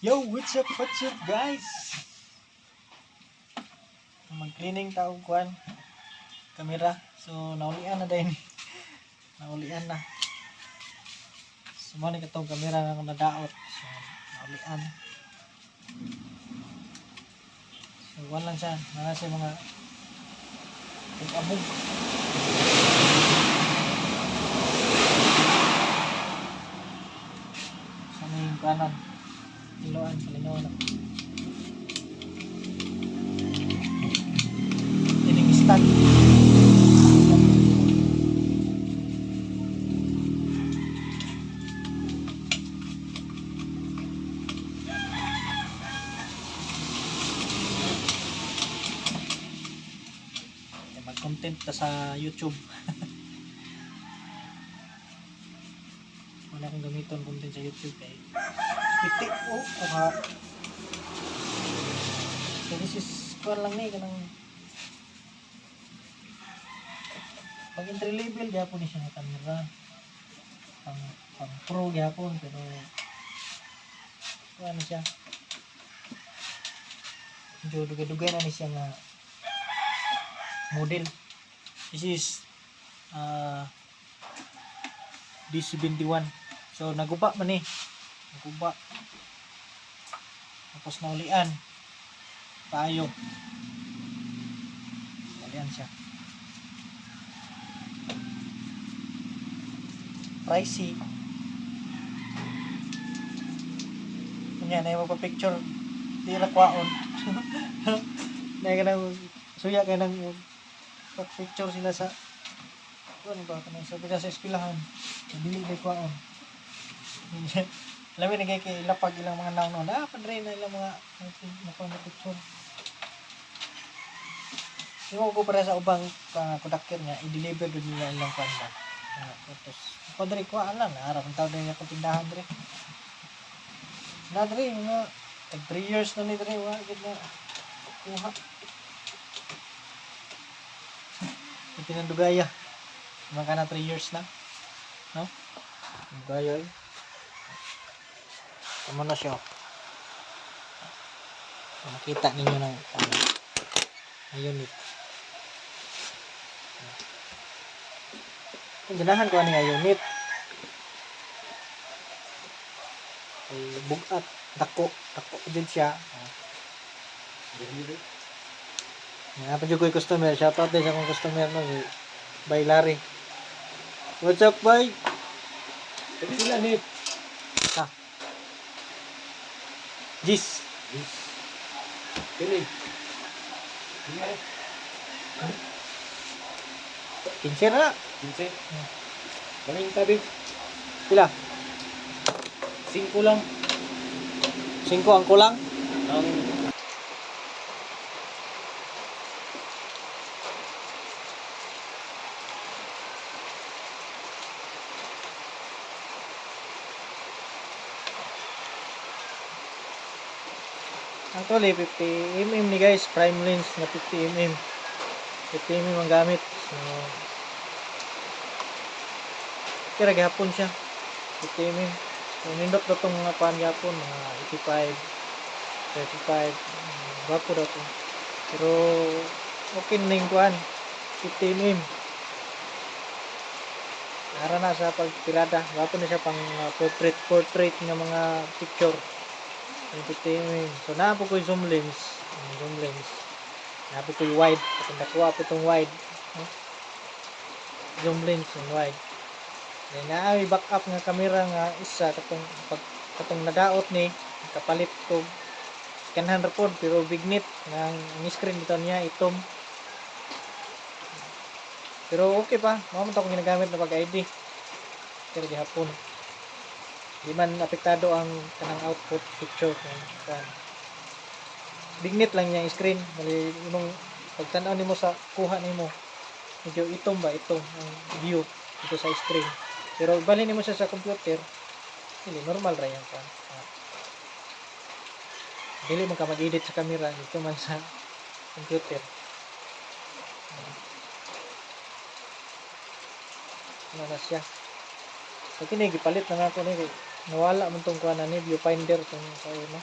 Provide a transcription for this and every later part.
Yo, what's up, what's up, guys? Mag-cleaning tao kuan kamera. So, naulian na din. naulian na. So, mo ni katong kamera na nadaot. So, naulian. So, wala siya. Nana siya mga abog Sa may kanan. Iloan, stand. Kaya Mag-content ta sa YouTube. Wala akong gamiton content sa YouTube kay Piti oh, kuha. So this is kuha lang ni kanang pag entry level gyapon ni siya nga camera. Pang pang pro gyapon pero kuha na siya. Medyo dugay-dugay na ni siya nga model. This is uh, D71. So naguba man ni. Naguba. Tapos naulian. Tayo. Naulian siya. Pricey. Kunya na yung magpa-picture. Di na kwaon. na ka nang suya ka nang picture sila sa ano ba kanang sa pila sa eskwelahan. Dili na kwaon. Mo, nagay kay ilapag ilang mga naon Ah, padre na ilang mga nakuha na picture. Yung ko para sa ubang uh, konduktor niya, i-deliver doon nila ilang panda. Uh, photos. Ako dre ko alam na harap ang tawag niya kung tindahan dre. Na dre, mga tag 3 years na ni dre, wa gid na kuha. Yung pinandugaya. Mga na 3 years na. No? Dugaya eh. Tama na siya. So, makita ninyo ng ano, na unit. Ganahan ko ano nga unit. Ay, bugat. Dako. Dako din siya. Nga pa yung customer. Shoutout din sa akong customer no. Bay Larry. What's up, Bay? Pwede sila nip. Ah. Jis. Pili. Kinsir na. Kinse. Kaming tabi. Pila? Singko lang. Singko ang kulang. Ang Actually, 50 mm ni guys. Prime lens na 50 mm. 50 mm ang gamit. So, kira gihapon siya. 50 mm. So, nindot na itong mga pan gihapon. Mga 85, 35. mm, Gwapo daw to. Pero, okay na yung kuhan. 50 mm. Nara na sa pagpirada. Gwapo na siya pang uh, portrait, portrait ng mga picture. 50 mm. So, napo ko yung zoom lens. Yung zoom lens. Napo ko yung wide. Kapag nakuha po itong wide. no? Zoom lens yung wide. Then, naay backup nga camera nga isa katong pag katong nadaot ni kapalit ko kanhan ra pod pero bignit nga ang screen dito niya itom pero okay pa mao man to akong ginagamit na pag ID pero gihapon di man apektado ang kanang output picture kan bignit lang niya screen. Mali imong pagtan-aw nimo sa kuha nimo medyo itom ba? Itom ang view dito sa screen. Pero bali nimo siya sa computer dili normal ra yan kan Ah. dili man ka mag-edit sa camera dito man sa computer. Ano na siya? So kini gipalit na nga ko ni kay nawala man tong kuha na ni viewfinder tong sa una.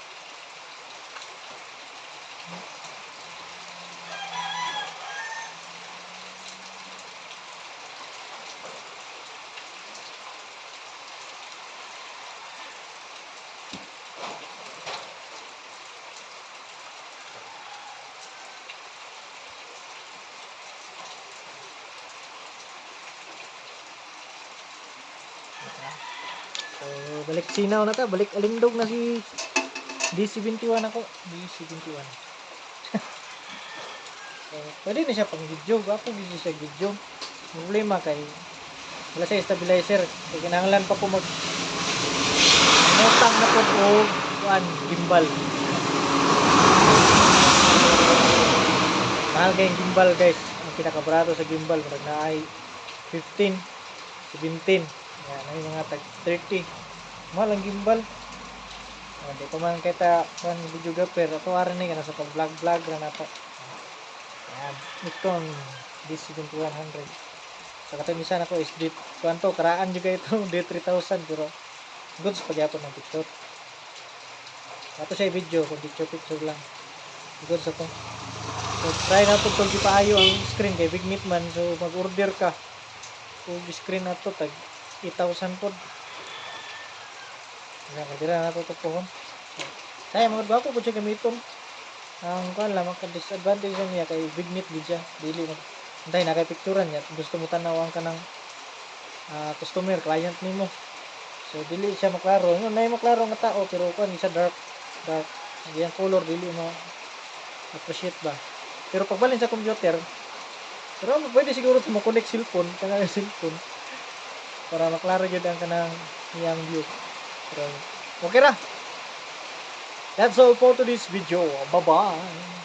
So, balik sinaw na ta, balik alindog na si D71 ako. D71. so, pwede na siya pang video. Ako busy siya video. Problema kay wala sa stabilizer. Kaya kinahanglan pa ko mag Notang na po o gimbal. Mahal kayong gimbal guys. Ang pinakabarato sa gimbal. Marag na ay 15, 17. Yan, ay mga tag 30. Mahal ang gimbal. Ah, Di pa man kita kan videographer. Ato aran ni kana sa pag-vlog vlog ra na to. Yan, Nikon D7100. Sa katong isa na ko is D kuanto karaan juga ito D3000 pero goods pagyapon ng picture. Ato siya video kung picture picture lang. Goods ato. So try na to kung di paayo ang screen kay big meat man so mag-order ka. Kung screen na to tag 8,000 pod. Nga, kadira na to pohon. Kaya mga bago po siya gamiton. Ang kuan lang, ang disadvantage niya kay big meat di siya. Dili mag Antay na kay picturean niya. Gusto mo tanawan ka ng ah, customer, client nimo. So dili siya maklaro. Yun na maklaro nga tao pero kuan isa dark dark. Iyang color dili mo appreciate ba. Pero pagbalin sa computer, pero pwede siguro mo connect cellphone, kanang cellphone para maklaro jud ang kanang iyang view. Okay ra. That's all for today's video. Bye-bye.